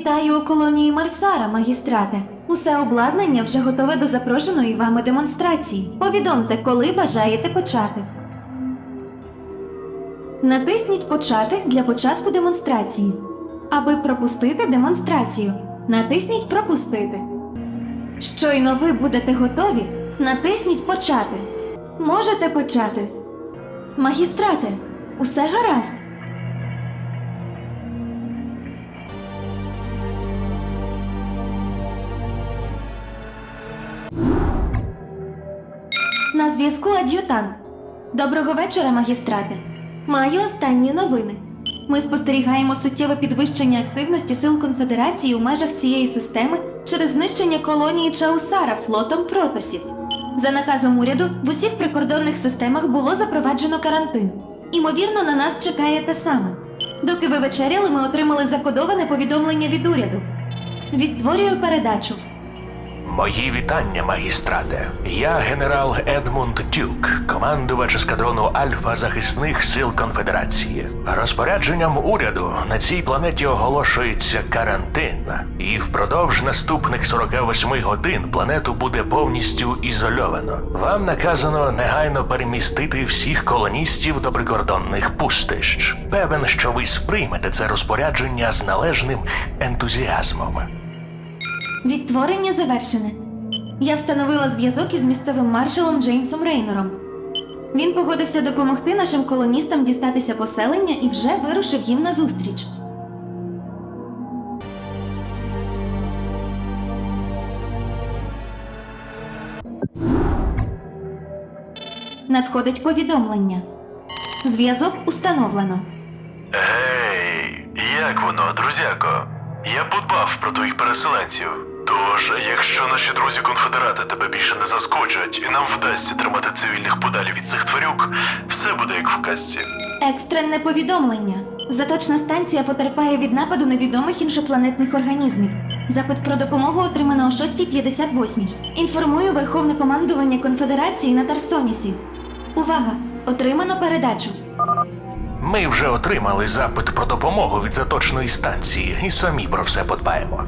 Вітаю у колонії Марсара, магістрате. Усе обладнання вже готове до запрошеної вами демонстрації. Повідомте, коли бажаєте почати. Натисніть Почати для початку демонстрації. Аби пропустити демонстрацію, натисніть Пропустити. Щойно ви будете готові, натисніть Почати. Можете почати. Магістрате, усе гаразд. Зв'язку ад'ютант. Доброго вечора, магістрате. Маю останні новини. Ми спостерігаємо суттєве підвищення активності сил конфедерації у межах цієї системи через знищення колонії Чаусара флотом протосів. За наказом уряду в усіх прикордонних системах було запроваджено карантин. Імовірно, на нас чекає те саме. Доки ви вечеряли, ми отримали закодоване повідомлення від уряду. Відтворюю передачу. Мої вітання, магістрате. Я генерал Едмунд Дюк, командувач ескадрону Альфа захисних сил Конфедерації. Розпорядженням уряду на цій планеті оголошується карантин, і впродовж наступних 48 годин планету буде повністю ізольовано. Вам наказано негайно перемістити всіх колоністів до прикордонних пустищ. Певен, що ви сприймете це розпорядження з належним ентузіазмом. Відтворення завершене. Я встановила зв'язок із місцевим маршалом Джеймсом Рейнором. Він погодився допомогти нашим колоністам дістатися поселення і вже вирушив їм назустріч. Надходить повідомлення. Зв'язок установлено. Гей, як воно, друзяко? Я подбав про твоїх переселенців. Тож, якщо наші друзі конфедерати тебе більше не заскочать, і нам вдасться тримати цивільних подалі від цих тварюк, все буде як в казці. Екстрене повідомлення. Заточна станція потерпає від нападу невідомих іншопланетних організмів. Запит про допомогу отримано о 6.58. Інформую Верховне командування Конфедерації на Тарсонісі. Увага! Отримано передачу. Ми вже отримали запит про допомогу від заточної станції і самі про все подбаємо.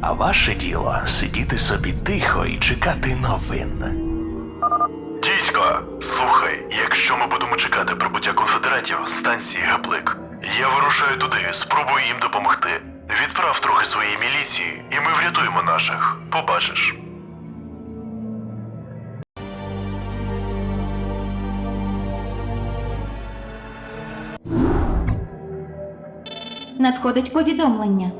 А ваше діло сидіти собі тихо і чекати новин. Дідько, слухай, якщо ми будемо чекати прибуття конфедератів станції Гаплик, я вирушаю туди, спробую їм допомогти. Відправ трохи своєї міліції, і ми врятуємо наших. Побачиш. Надходить повідомлення.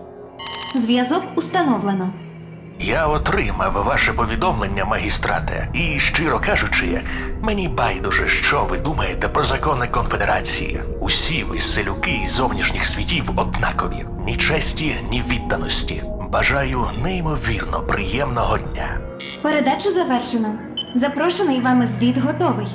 Зв'язок установлено. Я отримав ваше повідомлення, магістрате, і, щиро кажучи, мені байдуже, що ви думаєте про закони конфедерації. Усі ви селюки із зовнішніх світів однакові, ні честі, ні відданості. Бажаю неймовірно приємного дня. Передачу завершено. Запрошений вами звіт готовий.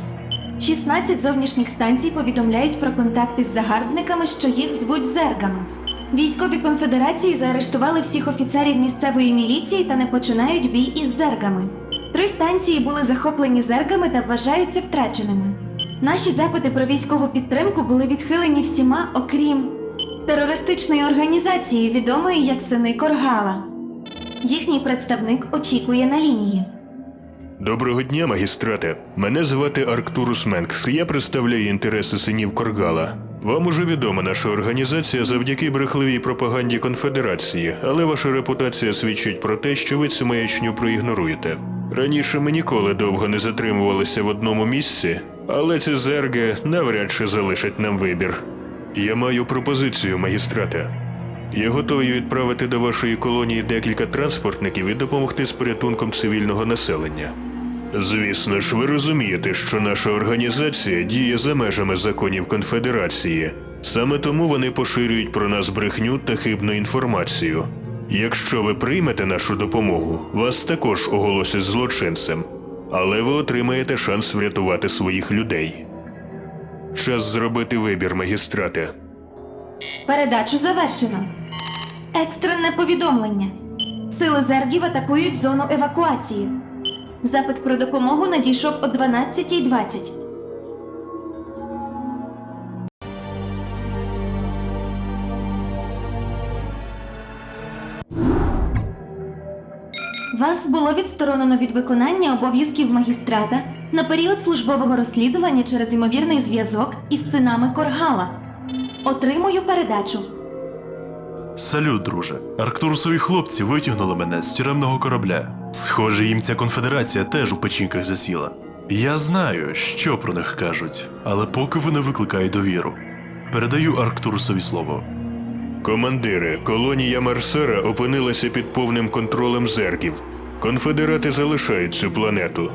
16 зовнішніх станцій повідомляють про контакти з загарбниками, що їх звуть зергами. Військові конфедерації заарештували всіх офіцерів місцевої міліції та не починають бій із зергами. Три станції були захоплені зергами та вважаються втраченими. Наші запити про військову підтримку були відхилені всіма, окрім терористичної організації, відомої як Сини Коргала. Їхній представник очікує на лінії. Доброго дня, магістрате. Мене звати Арктурус Менкс. Я представляю інтереси синів Коргала. Вам уже відома наша організація завдяки брехливій пропаганді конфедерації, але ваша репутація свідчить про те, що ви цю маячню проігноруєте. Раніше ми ніколи довго не затримувалися в одному місці, але ці зерги навряд чи залишать нам вибір. Я маю пропозицію, магістрате. Я готовий відправити до вашої колонії декілька транспортників і допомогти з порятунком цивільного населення. Звісно ж, ви розумієте, що наша організація діє за межами законів конфедерації. Саме тому вони поширюють про нас брехню та хибну інформацію. Якщо ви приймете нашу допомогу, вас також оголосять злочинцем, але ви отримаєте шанс врятувати своїх людей. Час зробити вибір, магістрате. Передачу завершено. Екстрене повідомлення. Сили зергів атакують зону евакуації. Запит про допомогу надійшов о 12.20. Вас було відсторонено від виконання обов'язків магістрата на період службового розслідування через ймовірний зв'язок із синами Коргала. Отримую передачу. Салют, друже. Арктурусові хлопці витягнули мене з тюремного корабля. Схоже, їм ця конфедерація теж у печінках засіла. Я знаю, що про них кажуть, але поки вони викликають довіру. Передаю Арктурусові слово. Командири, колонія Марсера опинилася під повним контролем зергів. Конфедерати залишають цю планету.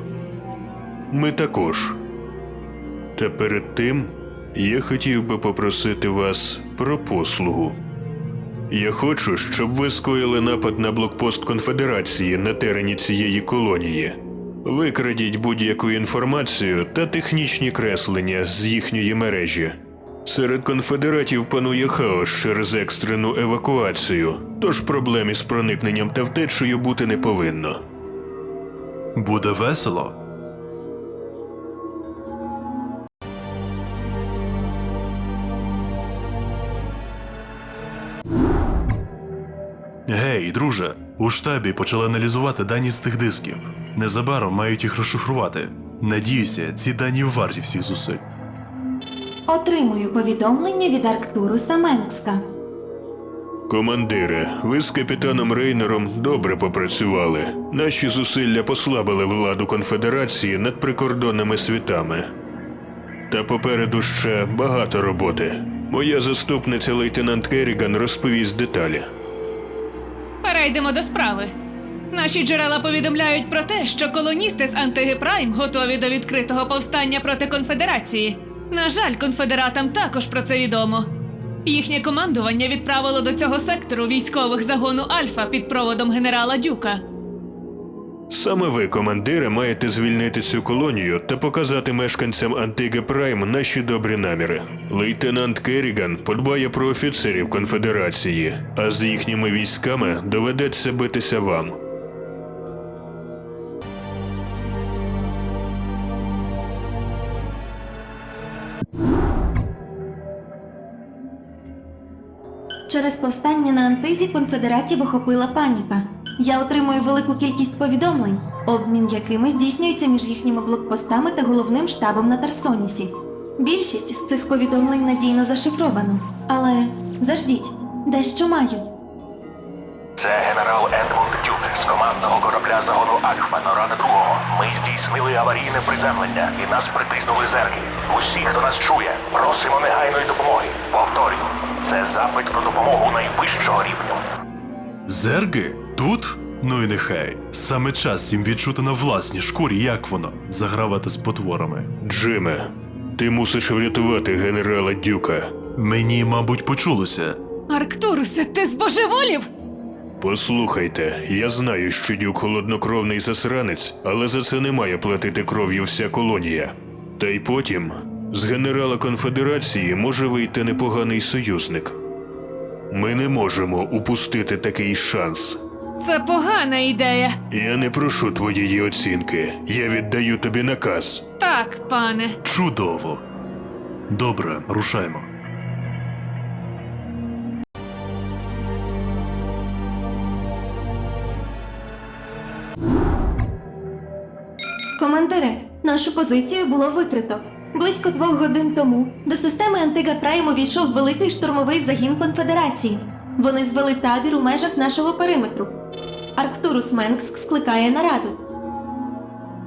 Ми також. Та перед тим я хотів би попросити вас про послугу. Я хочу, щоб ви скоїли напад на блокпост Конфедерації на терені цієї колонії. Викрадіть будь-яку інформацію та технічні креслення з їхньої мережі. Серед конфедератів панує хаос через екстрену евакуацію, тож проблем із проникненням та втечею бути не повинно. Буде весело. Гей, друже, у штабі почали аналізувати дані з тих дисків. Незабаром мають їх розшифрувати. Надіюся, ці дані варті всіх зусиль. Отримую повідомлення від Арктуруса Менкска. Командире, ви з капітаном Рейнером добре попрацювали. Наші зусилля послабили владу конфедерації над прикордонними світами. Та попереду ще багато роботи. Моя заступниця лейтенант Керріган розповість деталі. Перейдемо до справи. Наші джерела повідомляють про те, що колоністи з Антиги Прайм готові до відкритого повстання проти конфедерації. На жаль, конфедератам також про це відомо. Їхнє командування відправило до цього сектору військових загону Альфа під проводом генерала Дюка. Саме ви, командири, маєте звільнити цю колонію та показати мешканцям Антиги Прайм наші добрі наміри. Лейтенант Керріган подбає про офіцерів конфедерації, а з їхніми військами доведеться битися вам. Через повстання на Антизі конфедератів охопила паніка. Я отримую велику кількість повідомлень, обмін якими здійснюється між їхніми блокпостами та головним штабом на Тарсонісі. Більшість з цих повідомлень надійно зашифровано. Але заждіть, дещо маю. Це генерал Едмунд Дюк з командного корабля загону Альфа Норада Другого. Ми здійснили аварійне приземлення і нас притиснули зерги. Усі, хто нас чує, просимо негайної допомоги. Повторюю, це запит про допомогу найвищого рівню. Зерги? Тут? Ну і нехай. Саме час їм відчути на власній шкурі, як воно загравати з потворами. Джиме, ти мусиш врятувати генерала Дюка. Мені, мабуть, почулося. Арктурусе, ти збожеволів? Послухайте, я знаю, що Дюк холоднокровний засранець, але за це не має платити кров'ю вся колонія. Та й потім з генерала конфедерації може вийти непоганий союзник. Ми не можемо упустити такий шанс. Це погана ідея. Я не прошу твоєї оцінки. Я віддаю тобі наказ. Так, пане. Чудово. Добре, рушаймо. Командире, нашу позицію було викрито. Близько двох годин тому до системи Антига Прайм увійшов великий штурмовий загін конфедерації. Вони звели табір у межах нашого периметру. Арктурус Менкс скликає нараду.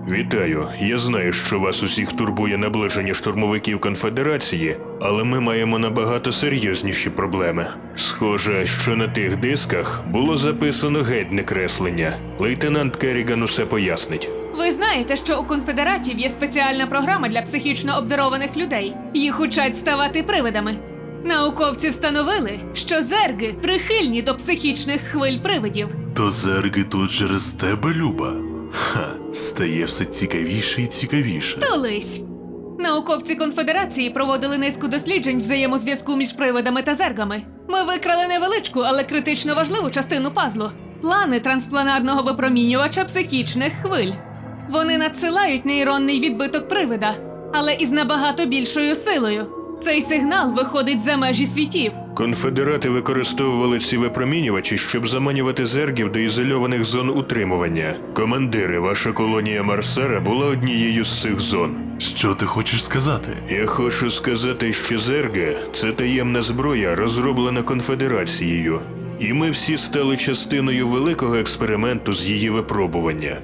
Вітаю. Я знаю, що вас усіх турбує наближення штурмовиків конфедерації, але ми маємо набагато серйозніші проблеми. Схоже, що на тих дисках було записано геть креслення. Лейтенант Керріган усе пояснить. Ви знаєте, що у конфедератів є спеціальна програма для психічно обдарованих людей. Їх учать ставати привидами. Науковці встановили, що зерги прихильні до психічних хвиль привидів. То зерги тут через тебе, Люба. Ха, стає все цікавіше і цікавіше. Толись. Науковці конфедерації проводили низку досліджень взаємозв'язку між привидами та зергами. Ми викрали невеличку, але критично важливу частину пазлу плани транспланарного випромінювача психічних хвиль. Вони надсилають нейронний відбиток привида, але із набагато більшою силою. Цей сигнал виходить за межі світів. Конфедерати використовували ці випромінювачі, щоб заманювати зергів до ізольованих зон утримування. Командири, ваша колонія Марсера була однією з цих зон. Що ти хочеш сказати? Я хочу сказати, що зерги це таємна зброя, розроблена конфедерацією. І ми всі стали частиною великого експерименту з її випробування.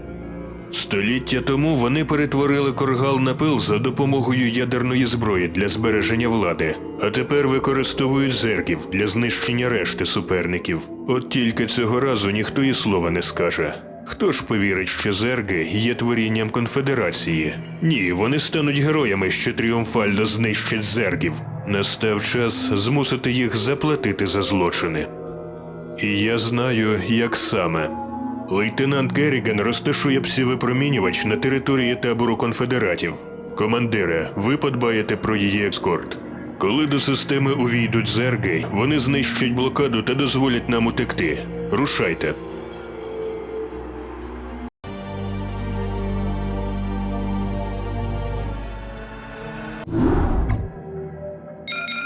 Століття тому вони перетворили коргал на пил за допомогою ядерної зброї для збереження влади, а тепер використовують зергів для знищення решти суперників. От тільки цього разу ніхто і слова не скаже. Хто ж повірить, що зерги є творінням конфедерації? Ні, вони стануть героями, що тріумфально знищать зергів. Настав час змусити їх заплатити за злочини. І я знаю, як саме. Лейтенант Керріген розташує псівипромінювач на території табору конфедератів. Командире, ви подбаєте про її ескорт. Коли до системи увійдуть зерги, вони знищать блокаду та дозволять нам утекти. Рушайте.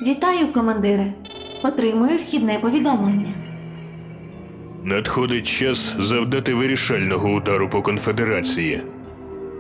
Вітаю, командире. Отримую вхідне повідомлення. Надходить час завдати вирішального удару по конфедерації.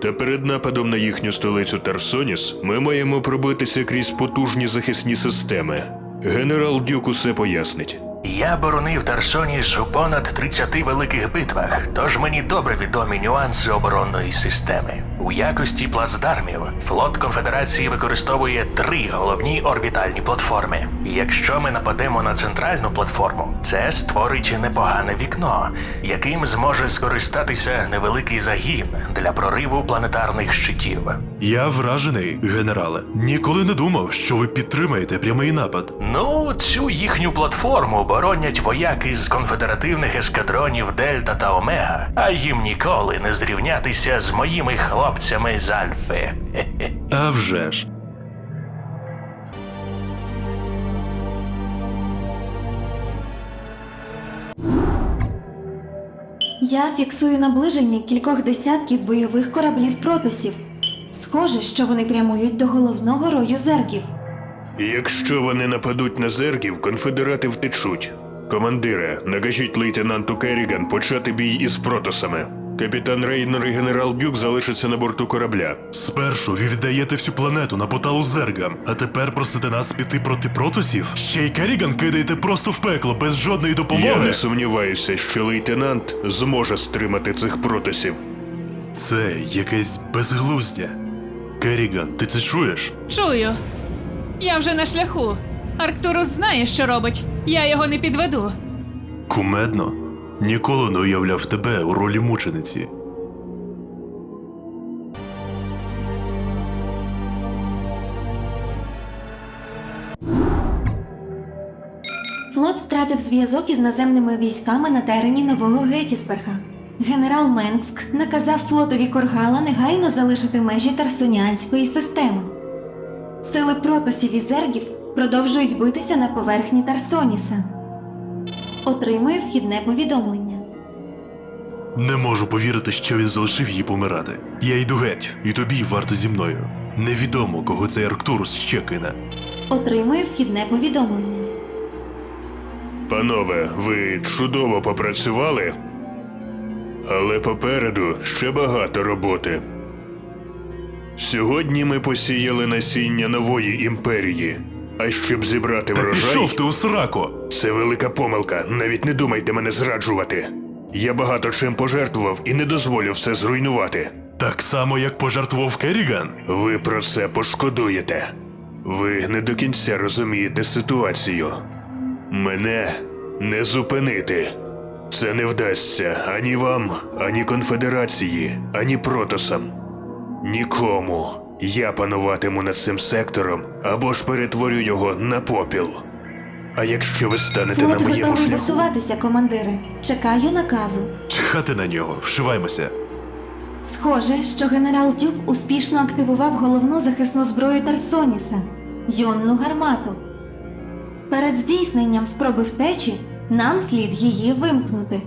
Та перед нападом на їхню столицю Тарсоніс ми маємо пробитися крізь потужні захисні системи. Генерал Дюк усе пояснить. Я боронив Тарсоніс у понад 30 великих битвах, тож мені добре відомі нюанси оборонної системи. У якості плацдармів флот Конфедерації використовує три головні орбітальні платформи. І якщо ми нападемо на центральну платформу, це створить непогане вікно, яким зможе скористатися невеликий загін для прориву планетарних щитів. Я вражений, генерале. Ніколи не думав, що ви підтримаєте прямий напад. Ну, цю їхню платформу боронять вояки з конфедеративних ескадронів Дельта та Омега, а їм ніколи не зрівнятися з моїми хлопцями з Альфи. А вже ж. Я фіксую наближення кількох десятків бойових кораблів протусів. Схоже, що вони прямують до головного рою зергів. І Якщо вони нападуть на зергів, конфедерати втечуть. Командире, накажіть лейтенанту Керріган почати бій із протосами. Капітан Рейнер і генерал Дюк залишаться на борту корабля. Спершу ви віддаєте всю планету на поталу зергам, а тепер просите нас піти проти протусів? Ще й Керріган кидаєте просто в пекло без жодної допомоги. Я не сумніваюся, що лейтенант зможе стримати цих протосів. Це якесь безглуздя. Керріган, ти це чуєш? Чую. Я вже на шляху. Арктурус знає, що робить. Я його не підведу. Кумедно. Ніколи не уявляв тебе у ролі мучениці. Флот втратив зв'язок із наземними військами на терені нового Геттісберга. Генерал Менкск наказав флотові Коргала негайно залишити межі Тарсоніанської системи. Сили протосів і зергів продовжують битися на поверхні Тарсоніса. Отримую вхідне повідомлення. Не можу повірити, що він залишив її помирати. Я йду геть, і тобі варто зі мною. Невідомо, кого цей Арктурус ще кине. Отримую вхідне повідомлення. Панове, ви чудово попрацювали, але попереду ще багато роботи. Сьогодні ми посіяли насіння нової імперії. А щоб зібрати Та врожай, пішов ти у сраку! це велика помилка. Навіть не думайте мене зраджувати. Я багато чим пожертвував і не дозволю все зруйнувати. Так само, як пожертвував Керріган. Ви про це пошкодуєте. Ви не до кінця розумієте ситуацію. Мене не зупинити. Це не вдасться ані вам, ані конфедерації, ані протосам. Нікому. Я пануватиму над цим сектором або ж перетворю його на попіл. А якщо ви станете Флот на моєму готовий шляху, висуватися, командире. Чекаю наказу. Чхати на нього, вшиваймося. Схоже, що генерал Дюк успішно активував головну захисну зброю Тарсоніса йонну гармату. Перед здійсненням спроби втечі нам слід її вимкнути.